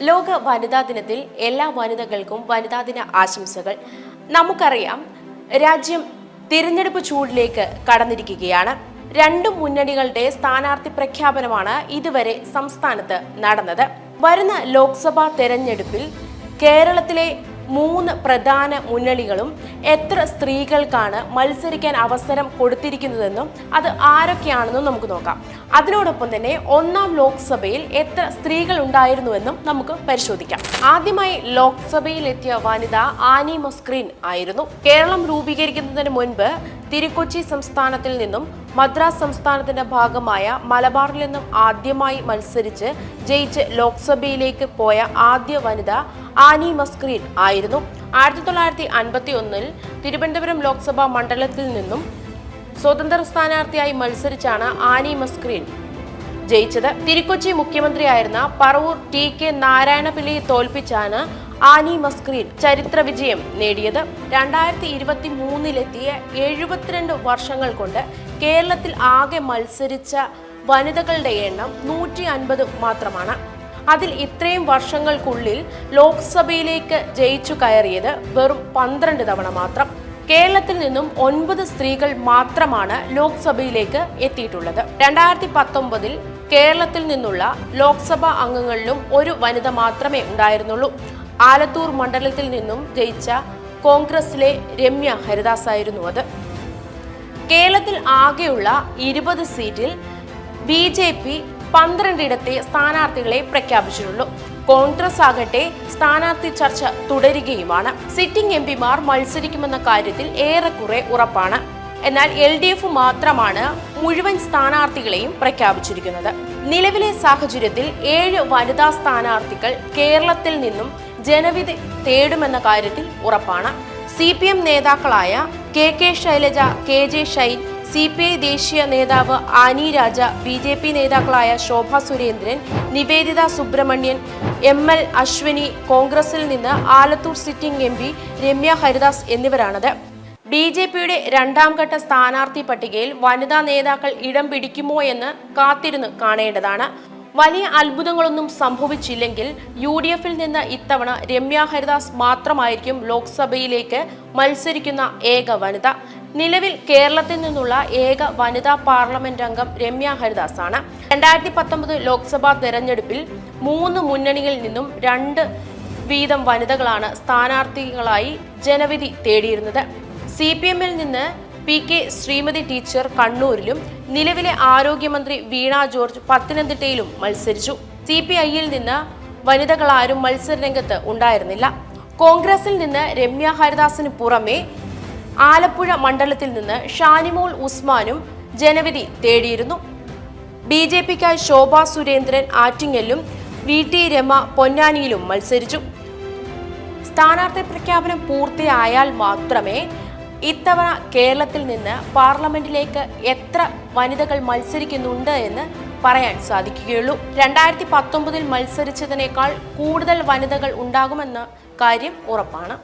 ലോക വനിതാ ദിനത്തിൽ എല്ലാ വനിതകൾക്കും വനിതാ ദിന ആശംസകൾ. നമുക്കറിയാം രാജ്യം തിരഞ്ഞെടുപ്പ് ചൂടിലേക്ക് കടന്നിരിക്കുകയാണ്. രണ്ടു മുന്നണികളുടെ സ്ഥാനാർത്ഥി പ്രഖ്യാപനമാണ് ഇതുവരെ സംസ്ഥാനത്ത് നടന്നത്. വരുന്ന ലോക്സഭാ തെരഞ്ഞെടുപ്പിൽ കേരളത്തിലെ മൂന്ന് പ്രധാന മുന്നണികളും എത്ര സ്ത്രീകൾക്കാണ് മത്സരിക്കാൻ അവസരം കൊടുത്തിരിക്കുന്നതെന്നും അത് ആരൊക്കെയാണെന്നും നമുക്ക് നോക്കാം. അതിനോടൊപ്പം തന്നെ ഒന്നാം ലോക്സഭയിൽ എത്ര സ്ത്രീകൾ ഉണ്ടായിരുന്നുവെന്നും നമുക്ക് പരിശോധിക്കാം. ആദ്യമായി ലോക്സഭയിൽ എത്തിയ വനിത ആനി മസ്ക്രീൻ ആയിരുന്നു. കേരളം രൂപീകരിക്കുന്നതിന് മുൻപ് തിരുക്കൊച്ചി സംസ്ഥാനത്തിൽ നിന്നും മദ്രാസ് സംസ്ഥാനത്തിന്റെ ഭാഗമായ മലബാറിൽ നിന്നും ആദ്യമായി മത്സരിച്ച് ജയിച്ച് ലോക്സഭയിലേക്ക് പോയ ആദ്യ വനിത ആനി മസ്ക്രീൻ ആയിരുന്നു. ആയിരത്തി തൊള്ളായിരത്തി അൻപത്തി ഒന്നിൽ തിരുവനന്തപുരം ലോക്സഭാ മണ്ഡലത്തിൽ നിന്നും സ്വതന്ത്ര സ്ഥാനാർത്ഥിയായി മത്സരിച്ചാണ് ആനി മസ്ക്രീൻ ജയിച്ചത്. തിരുക്കൊച്ചി മുഖ്യമന്ത്രിയായിരുന്ന പറവൂർ ടി കെ നാരായണപിള്ളിയെ തോൽപ്പിച്ചാണ് ആനി മസ്ക്രീൻ ചരിത്ര വിജയം നേടിയത്. രണ്ടായിരത്തി ഇരുപത്തി മൂന്നിലെത്തിയ എഴുപത്തിരണ്ട് വർഷങ്ങൾ കൊണ്ട് കേരളത്തിൽ ആകെ മത്സരിച്ച വനിതകളുടെ എണ്ണം നൂറ്റി അൻപത് മാത്രമാണ്. അതിൽ ഇത്രയും വർഷങ്ങൾക്കുള്ളിൽ ലോക്സഭയിലേക്ക് ജയിച്ചു കയറിയത് വെറും പന്ത്രണ്ട് തവണ മാത്രം. കേരളത്തിൽ നിന്നും ഒൻപത് സ്ത്രീകൾ മാത്രമാണ് ലോക്സഭയിലേക്ക് എത്തിയിട്ടുള്ളത്. രണ്ടായിരത്തി പത്തൊമ്പതിൽ കേരളത്തിൽ നിന്നുള്ള ലോക്സഭാ അംഗങ്ങളിലും ഒരു വനിത മാത്രമേ ഉണ്ടായിരുന്നുള്ളൂ. ആലത്തൂർ മണ്ഡലത്തിൽ നിന്നും ജയിച്ച കോൺഗ്രസിലെ രമ്യ ഹരിദാസ് ആയിരുന്നു അത്. കേരളത്തിൽ ആകെയുള്ള ഇരുപത് സീറ്റിൽ ബി ജെ പി പന്ത്രണ്ടിടത്തെ സ്ഥാനാർത്ഥികളെ പ്രഖ്യാപിച്ചിട്ടുള്ളൂ. കോൺഗ്രസ് ആകട്ടെ സ്ഥാനാർത്ഥി ചർച്ച തുടരുകയുമാണ്. സിറ്റിംഗ് എം പിമാർ മത്സരിക്കുമെന്ന കാര്യത്തിൽ ഏറെക്കുറെ ഉറപ്പാണ്. എന്നാൽ എൽ ഡി എഫ് മാത്രമാണ് മുഴുവൻ സ്ഥാനാർത്ഥികളെയും പ്രഖ്യാപിച്ചിരിക്കുന്നത്. നിലവിലെ സാഹചര്യത്തിൽ ഏഴ് വനിതാ സ്ഥാനാർത്ഥികൾ കേരളത്തിൽ നിന്നും ജനവിധി തേടുമെന്ന കാര്യത്തിൽ ഉറപ്പാണ്. സി പി എം നേതാക്കളായ K K Shailaja K J Shine C P I ദേശീയ നേതാവ് Annie Raja B J P നേതാക്കളായ ശോഭ സുരേന്ദ്രൻ നിവേദിത സുബ്രഹ്മണ്യൻ എം എൽ അശ്വിനി കോൺഗ്രസിൽ നിന്ന് Alathur sitting M P Ramya Haridas എന്നിവരാണത്. B J പിയുടെ രണ്ടാം ഘട്ട സ്ഥാനാർത്ഥി പട്ടികയിൽ വനിതാ നേതാക്കൾ ഇടം പിടിക്കുമോ എന്ന് കാത്തിരുന്ന് കാണേണ്ടതാണ്. വലിയ അത്ഭുതങ്ങളൊന്നും സംഭവിച്ചില്ലെങ്കിൽ യു ഡി എഫിൽ നിന്ന് ഇത്തവണ രമ്യ ഹരിദാസ് മാത്രമായിരിക്കും ലോക്സഭയിലേക്ക് മത്സരിക്കുന്ന ഏക വനിത. നിലവിൽ കേരളത്തിൽ നിന്നുള്ള ഏക വനിതാ പാർലമെന്റ് അംഗം രമ്യ ഹരിദാസ് ആണ് രണ്ടായിരത്തി പത്തൊമ്പത് ലോക്സഭാ തെരഞ്ഞെടുപ്പിൽ മൂന്ന് മുന്നണികളിൽ നിന്നും രണ്ട് വീതം വനിതകളാണ് സ്ഥാനാർത്ഥികളായി ജനവിധി തേടിയിരുന്നത്. സി പി എമ്മിൽ നിന്ന് പി കെ ശ്രീമതി ടീച്ചർ കണ്ണൂരിലും നിലവിലെ ആരോഗ്യമന്ത്രി വീണ ജോർജ് പത്തനംതിട്ടയിലും മത്സരിച്ചു. സി പി ഐയിൽ നിന്ന് വനിതകളാരും മത്സരരംഗത്ത് ഉണ്ടായിരുന്നില്ല. കോൺഗ്രസിൽ നിന്ന് രമ്യ ഹരിദാസിന് പുറമെ ആലപ്പുഴ മണ്ഡലത്തിൽ നിന്ന് ഷാനിമോൾ ഉസ്മാനും ജനവിധി തേടിയിരുന്നു. ബി ജെ പിക്കായി ശോഭ സുരേന്ദ്രൻ ആറ്റിങ്ങലിലും വി ടി രമ പൊന്നാനിയിലും മത്സരിച്ചു. സ്ഥാനാർത്ഥി പ്രഖ്യാപനം പൂർത്തിയായാൽ മാത്രമേ ഇത്തവണ കേരളത്തിൽ നിന്ന് പാർലമെന്റിലേക്ക് എത്ര വനിതകൾ മത്സരിക്കുന്നുണ്ട് എന്ന് പറയാൻ സാധിക്കുകയുള്ളൂ. രണ്ടായിരത്തി പത്തൊമ്പതിൽ മത്സരിച്ചതിനേക്കാൾ കൂടുതൽ വനിതകൾ ഉണ്ടാകുമെന്ന കാര്യം ഉറപ്പാണ്.